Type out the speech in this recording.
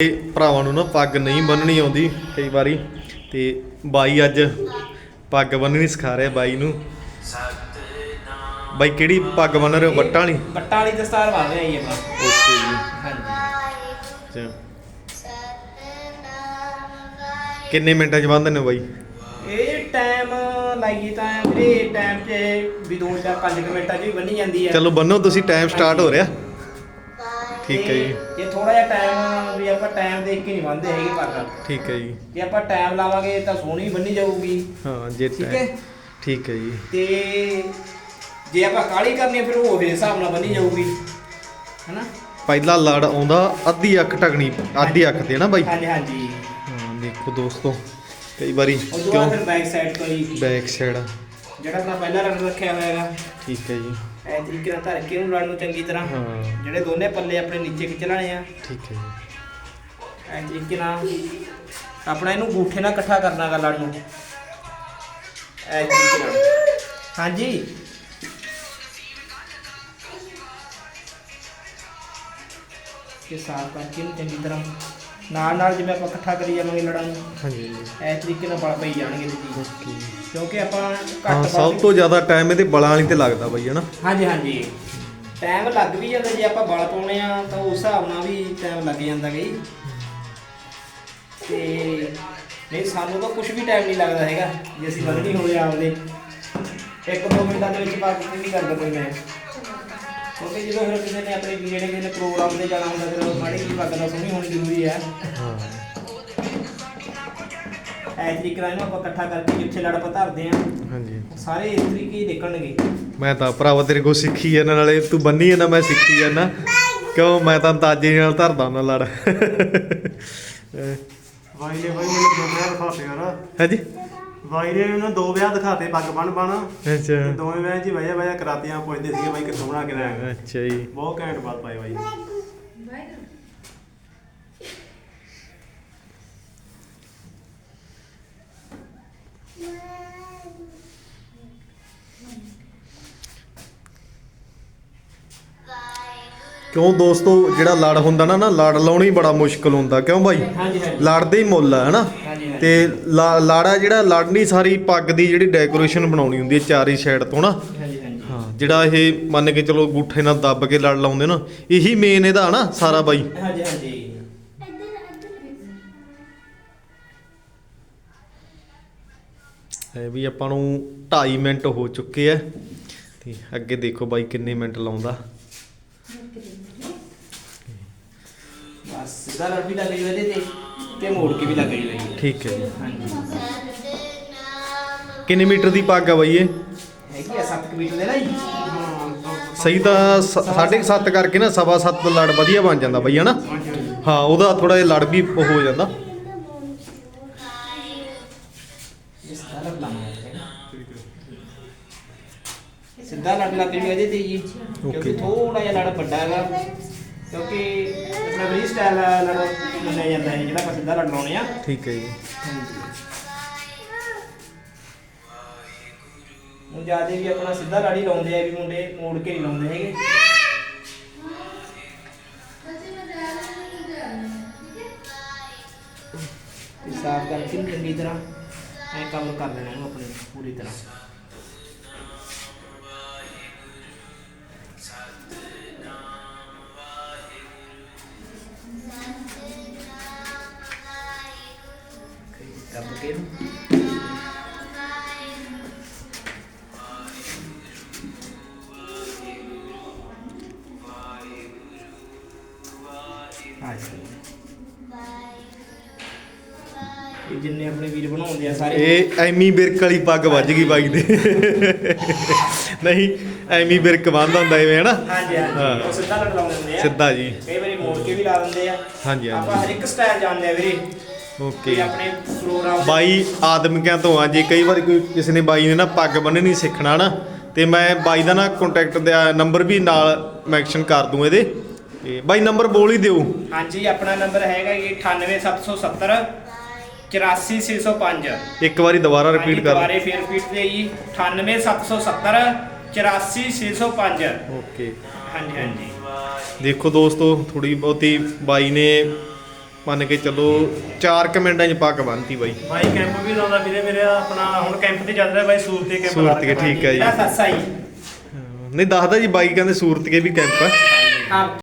ਇਹ ਭਰਾਵਾਂ ਨੂੰ ਨਾ ਪੱਗ ਨਹੀਂ ਬੰਨਣੀ ਆਉਂਦੀ ਕਈ ਵਾਰੀ ਤੇ ਬਾਈ ਅੱਜ ਪੱਗ ਬੰਨਣੀ ਸਿਖਾ ਰਿਹਾ ਬਾਈ ਨੂੰ। ਬਾਈ ਕਿਹੜੀ ਪੱਗ ਬੰਨ ਰਹੇ ਹੋ? ਵੱਟਾਂ ਵਾਲੀ? ਬੱਟਾ ਵਾਲੀ ਦਸਤਾਰ ਬੰਨ ਰਿਹਾ ਜੀ ਆਪਾਂ। ਓਕੇ ਜੀ। ਹਾਂਜੀ। ਅੱਛਾ। ਕਿੰਨੇ ਮਿੰਟਾਂ ਚ ਬੰਨਦੇ ਨੇ ਬਾਈ? ਇਹ ਟਾਈਮ ਲਾਈਏ ਤਾਂ ਵੀਰੇ ਟਾਈਮ ਤੇ ਵੀ 2 4 5 ਮਿੰਟਾਂ ਚ ਵੀ ਬੰਨੀ ਜਾਂਦੀ ਹੈ ਚਲੋ ਬੰਨੋ ਤੁਸੀਂ ਟਾਈਮ ਸਟਾਰਟ ਹੋ ਰਿਹਾ। ਠੀਕ ਹੈ ਜੀ। ਜੇ ਥੋੜਾ ਜਿਹਾ ਟਾਈਮ ਵੀ ਆਪਾਂ ਟਾਈਮ ਦੇਖ ਕੇ ਨਹੀਂ ਬੰਨਦੇ ਹੈਗੇ ਪੱਗ ਠੀਕ ਹੈ ਜੀ। ਜੇ ਆਪਾਂ ਟਾਈਮ ਲਾਵਾਂਗੇ ਤਾਂ ਸੋਹਣੀ ਬੰਨੀ ਜਾਊਗੀ। ਹਾਂ ਜੇ ਠੀਕ ਹੈ? ਠੀਕ ਹੈ ਜੀ। ਤੇ ਜੇ ਆਪਾਂ ਕਾਲੀ ਕਰਨੀ ਫਿਰ ਉਹ ਦੇ ਹਿਸਾਬ ਨਾਲ ਬੰਨੀ ਜਾਊਗੀ। ਹਨਾ? ਪਹਿਲਾ ਲੜ ਆਉਂਦਾ ਅੱਧੀ ਅੱਖ ਢਕਣੀ ਅੱਧੀ ਅੱਖ ਤੇ ਨਾ ਬਾਈ? ਹਾਂਜੀ ਹਾਂਜੀ। ਹਾਂ ਦੇਖੋ ਦੋਸਤੋ ਕਈ ਵਾਰੀ ਤੋਂ ਬਾਅਦ ਫਿਰ ਬੈਕ ਸਾਈਡ ਤੋਂ ਹੀ ਬੈਕ ਸਾਈਡ ਜਿਹੜਾ ਆਪਣਾ ਪਹਿਲਾ ਰੰਗ ਰੱਖਿਆ ਹੋਇਆ ਹੈਗਾ। ਠੀਕ ਹੈ ਜੀ। ਐ ਤਰੀਕੇ ਨਾਲ ਧਰ ਕੇ ਉਹਨੂੰ ਲੜ ਨੂੰ ਚੰਗੀ ਤਰ੍ਹਾਂ। ਹਾਂ। ਜਿਹੜੇ ਦੋਨੇ ਪੱਲੇ ਆਪਣੇ ਨੀਚੇ ਖਿੱਚ ਲੈਣੇ ਆ। ਠੀਕ ਹੈ। ਜੀ ਐ ਤਰੀਕੇ ਨਾਲ ਆਪਣਾ ਇਹਨੂੰ ਗੂਠੇ ਨਾਲ ਇਕੱਠਾ ਕਰਨਾਗਾ ਲੜ ਨੂੰ। ਐ ਤਰੀਕੇ ਨਾਲ। ਹਾਂਜੀ। ਇਹ ਸਾਫ਼ ਕਰਕੇ ਇਹਨੂੰ ਚੰਗੀ ਤਰ੍ਹਾਂ ਨਾਲ ਨਾਲ ਜਿਵੇਂ ਆਪਾਂ ਇਕੱਠਾ ਕਰੀ ਜਾਵਾਂਗੇ ਲੜਾਂ ਨੂੰ ਹਾਂਜੀ। ਐ ਤਰੀਕੇ ਨਾਲ ਬਲ ਪਈ ਜਾਣਗੇ ਇਹਦੇ ਜੀ ਓਕੇ। ਕਿਉਂਕਿ ਆਪਾਂ ਹਾਂ ਘੱਟ ਸਭ ਤੋਂ ਜ਼ਿਆਦਾ ਟਾਈਮ ਇਹਦੇ ਬਲਾਂ ਵਾਲੀ ਤੇ ਲੱਗਦਾ ਬਾਈ ਹਨਾ? ਹਾਂਜੀ ਹਾਂਜੀ। ਟਾਈਮ ਲੱਗ ਵੀ ਜਾਂਦਾ ਜੇ ਆਪਾਂ ਬਲ ਪਾਉਣੇ ਆ ਤਾਂ ਉਸ ਹਿਸਾਬ ਨਾਲ ਵੀ ਟਾਈਮ ਲੱਗ ਜਾਂਦਾ ਗਈ ਤੇ ਨਹੀਂ ਸਾਨੂੰ ਤਾਂ ਕੁਝ ਵੀ ਟਾਈਮ ਨਹੀਂ ਲੱਗਦਾ ਹੈਗਾ ਜੇ ਅਸੀਂ ਬੰਨਣੀ ਹੋਵੇ ਆਪਦੇ। ਇੱਕ ਦੋ ਮਿੰਟਾਂ ਦੇ ਵਿੱਚ ਬਾਕੀ ਨਹੀਂ ਕਰਦਾ ਕੋਈ ਮੈਂ। ਕਿਉਂਕਿ ਜਦੋਂ ਫਿਰ ਕਿਸੇ ਨੇ ਆਪਣੇ ਵੀਰੇ ਨੇ ਕਿਸੇ ਨੇ ਪ੍ਰੋਗਰਾਮ ਤੇ ਜਾਣਾ ਹੁੰਦਾ ਫਿਰ ਉਹ ਮਾੜੀ ਜਿਹੀ ਪੱਗ ਦਾ ਸੋਹਣੀ ਹੋਣੀ ਜ਼ਰੂਰੀ ਹੈ। ਹਾਂ। ਐ ਤਰੀਕੇ ਨਾਲ ਇਹਨੂੰ ਆਪਾਂ ਇਕੱਠਾ ਕਰਕੇ ਜਿੱਥੇ ਲੜ ਆਪਾਂ ਧਰਦੇ ਆ ਹਾਂਜੀ। ਸਾਰੇ ਇਸ ਤਰੀਕੇ ਹੀ ਨਿਕਲਣਗੇ ਮੈਂ ਤਾਂ ਭਰਾਵਾ ਤੇਰੇ ਕੋਲ ਸਿੱਖੀ ਐ ਨਾਲੇ ਤੂੰ ਬੰਨੀ ਨਾ ਮੈਂ ਸਿੱਖੀ ਐ ਨਾ। ਕਿਉਂ? ਮੈਂ ਤਾਂ ਅੰਦਾਜ਼ੇ ਨਾਲ ਧਰਦਾ ਉਹਨਾਂ ਲੜ। ਬਾਈ ਨੇ ਬਾਈ ਮੈਨੂੰ ਦੋ ਵਿਆਹ ਦਿਖਾਤੇ ਯਾਰ। ਹਾਂਜੀ। ਬਾਈ ਨੇ ਮੈਨੂੰ ਦੋ ਵਿਆਹ ਦਿਖਾਤੇ ਪੱਗ ਬਣ ਬਣ ਅੱਛਾ। ਦੋਵੇਂ ਵਿਆਹ ਜੀ ਵਜਾ ਵਜਾ ਕਰਾਤੀਆਂ ਪੁੱਛਦੇ ਸੀਗੇ ਬਾਈ ਕਿੱਥੋਂ ਬਣਾ ਕੇ ਲਿਆਇਆ। ਅੱਛਾ ਜੀ। ਬਹੁਤ ਘੈਂਟ ਬਾਤ ਪਾਈ ਬਾਈ। ਕਿਉਂ ਦੋਸਤੋ ਜਿਹੜਾ ਲੜ ਹੁੰਦਾ ਨਾ ਨਾ ਲੜ ਲਾਉਣਾ ਹੀ ਬੜਾ ਮੁਸ਼ਕਲ ਹੁੰਦਾ ਕਿਉਂ ਹਾਂਜੀ ਲੜਦੇ ਹੀ ਮੁੱਲ ਆ ਹਨਾ? ਤੇ ਲਾੜਾ ਜਿਹੜਾ ਲੜਨੀ ਸਾਰੀ ਪੱਗ ਦੀ ਜਿਹੜੀ ਡੈਕੋਰੇਸ਼ਨ ਬਣਾਉਣੀ ਹੁੰਦੀ ਹੈ ਚਾਰੀ ਸਾਈਡ ਤੋਂ ਨਾ ਹਾਂ ਜਿਹੜਾ ਇਹ ਮੰਨ ਕੇ ਚਲੋ ਗੂਠੇ ਨਾਲ ਦੱਬ ਕੇ ਲੜ ਲਾਉਂਦੇ ਨਾ ਇਹੀ ਮੇਨ ਇਹਦਾ ਨਾ ਸਾਰਾ ਬਾਈ? ਹਾਂਜੀ ਵੀ ਆਪਾਂ ਨੂੰ 2.5 ਮਿੰਟ ਹੋ ਚੁੱਕੇ ਆ। ਤੇ ਅੱਗੇ ਦੇਖੋ ਬਾਈ ਕਿੰਨੇ ਮਿੰਟ ਲਾਉਂਦਾ। ਬਸ ਸਿੱਧਾ ਲੜ ਵੀ ਲੱਗ ਜੂ ਇਹਦੇ ਤੇ ਤੇ ਮੋੜ ਕੇ ਵੀ ਲੱਗ ਜੂ ਇਹ ਠੀਕ ਹੈ ਜੀ। ਹਾਂਜੀ। ਕਿੰਨੇ ਮੀਟਰ ਦੀ ਪੱਗ ਆ ਬਾਈ ਇਹ? ਹੈਗੀ ਆ 7 ਮੀਟਰ ਦੇ ਨਾ ਜੀ? ਸਹੀ ਤਾਂ 7.5 ਕਰਕੇ ਨਾ ਸਵਾ ਸੱਤ ਲੜ ਵਧੀਆ ਬਣ ਜਾਂਦਾ ਬਾਈ ਹਨਾ ਹਾਂ ਉਹਦਾ ਥੋੜਾ ਜਿਹਾ ਲੜ ਵੀ ਹੋ ਜਾਂਦਾ। ਸਿੱਧਾ ਲੜ ਲੱਗ ਜੂ ਇਹਦੇ ਤੇ ਜੀ ਕਿਉਂਕਿ. ਥੋੜਾ ਜਿਹਾ ਲੜ ਵੱਡਾ ਹੈਗਾ। ਕਿਉਂਕਿ ਆਪਣਾ ਫਰੀ ਸਟਾਈਲ ਲੜ ਮੰਨਿਆ ਜਾਂਦਾ ਹੈ ਜਿਹੜਾ ਆਪਾਂ ਸਿੱਧਾ ਲੜ ਲਾਉਣੇ ਆ ਠੀਕ ਹੈ ਜੀ। ਹੁਣ ਜ਼ਿਆਦਾ ਵੀ ਆਪਣਾ ਸਿੱਧਾ ਲੜ ਲਾਉਂਦੇ ਆ ਵੀ ਮੁੰਡੇ ਮੋੜ ਕੇ ਨਹੀਂ ਲਾਉਂਦੇ ਹੈਗੇ। ਸਾਫ਼ ਕਰਕੇ ਚੰਗੀ ਤਰ੍ਹਾਂ ਐ ਕੰਮ ਕਰ ਲੈਣਾ ਇਹਨੂੰ ਆਪਣੇ ਪੂਰੀ ਤਰ੍ਹਾਂ। ਇਹ ਜਿੰਨੇ ਆਪਣੇ ਵੀਰ ਬਣਾਉਂਦੇ ਆ ਸਾਰੇ ਇਹ ਐਮੀ ਬਿਰਕ ਵਾਲੀ ਪੱਗ ਵੱਜ ਗਈ ਬਾਈ ਦੇ। ਨਹੀਂ ਐਮੀ ਬਿਰਕ ਬੰਨਦਾ ਹੁੰਦਾ ਐਵੇਂ ਹਨਾ? ਹਾਂਜੀ ਹਾਂਜੀ। ਹਾਂ। ਉਹ ਸਿੱਧਾ ਲੜ ਲਾਉਂਦੇ ਹੁੰਦੇ ਆ। ਸਿੱਧਾ ਜੀ। ਕਈ ਵਾਰੀ ਮੋੜ ਕੇ ਵੀ ਲਾ ਦਿੰਦੇ ਆ। ਹਾਂਜੀ ਆਪਾਂ ਹਰ ਇੱਕ ਸਟਾਈਲ ਜਾਣਦੇ ਆ ਵੀਰੇ। ਓਕੇ। ਆਪਣੇ ਪ੍ਰੋਗਰਾਮ ਬਾਈ ਆਦਮੀਆਂ ਤੋਂ ਆ ਜੇ ਕਈ ਵਾਰੀ ਕੋਈ ਕਿਸੇ ਨੇ ਬਾਈ ਨੇ ਨਾ ਪੱਗ ਬੰਨਣੀ ਸਿੱਖਣਾ ਨਾ ਤੇ ਮੈਂ ਬਾਈ ਦਾ ਨਾ ਕੰਟੈਕਟ ਦਾ ਨੰਬਰ ਵੀ ਨਾਲ ਮੈਂਸ਼ਨ ਕਰ ਦੂੰ ਇਹਦੇ। ਤੇ ਬਾਈ ਨੰਬਰ ਬੋਲ ਹੀ ਦਿਓ। ਹਾਂਜੀ ਆਪਣਾ ਨੰਬਰ ਹੈਗਾ ਜੀ 98770 84605 ਇੱਕ ਵਾਰੀ ਦੁਬਾਰਾ ਰਿਪੀਟ ਕਰ। ਦੁਬਾਰੇ ਫੇਰ ਰਿਪੀਟ ਤੇ ਜੀ 98770 84605 ਓਕੇ। ਹਾਂਜੀ ਹਾਂਜੀ। ਦੇਖੋ ਦੋਸਤੋ ਥੋੜੀ ਬਹੁਤੀ ਬਾਈ ਨੇ ਮੰਨ ਕੇ ਚੱਲੋ 4 ਮਿੰਟਾਂ 'ਚ ਪੱਗ ਬੰਨਤੀ ਬਾਈ। ਬਾਈ ਕੈਂਪ ਵੀ ਲਾਉਂਦਾ ਵੀਰੇ ਮੇਰੇ ਆਪਣਾ ਹੁਣ ਕੈਂਪ ਤੇ ਚੱਲ ਰਿਹਾ ਬਾਈ ਸੂਰਤ ਦੇ ਕੈਂਪ ਸੂਰਤ ਕੇ ਠੀਕ ਹੈ ਜੀ। ਸੱਸਾ ਹੀ ਨਹੀਂ ਦੱਸਦਾ ਜੀ ਬਾਈ ਕਹਿੰਦੇ ਸੂਰਤ ਕੇ ਵੀ ਕੈਂਪ ਆ। ਹਾਂ।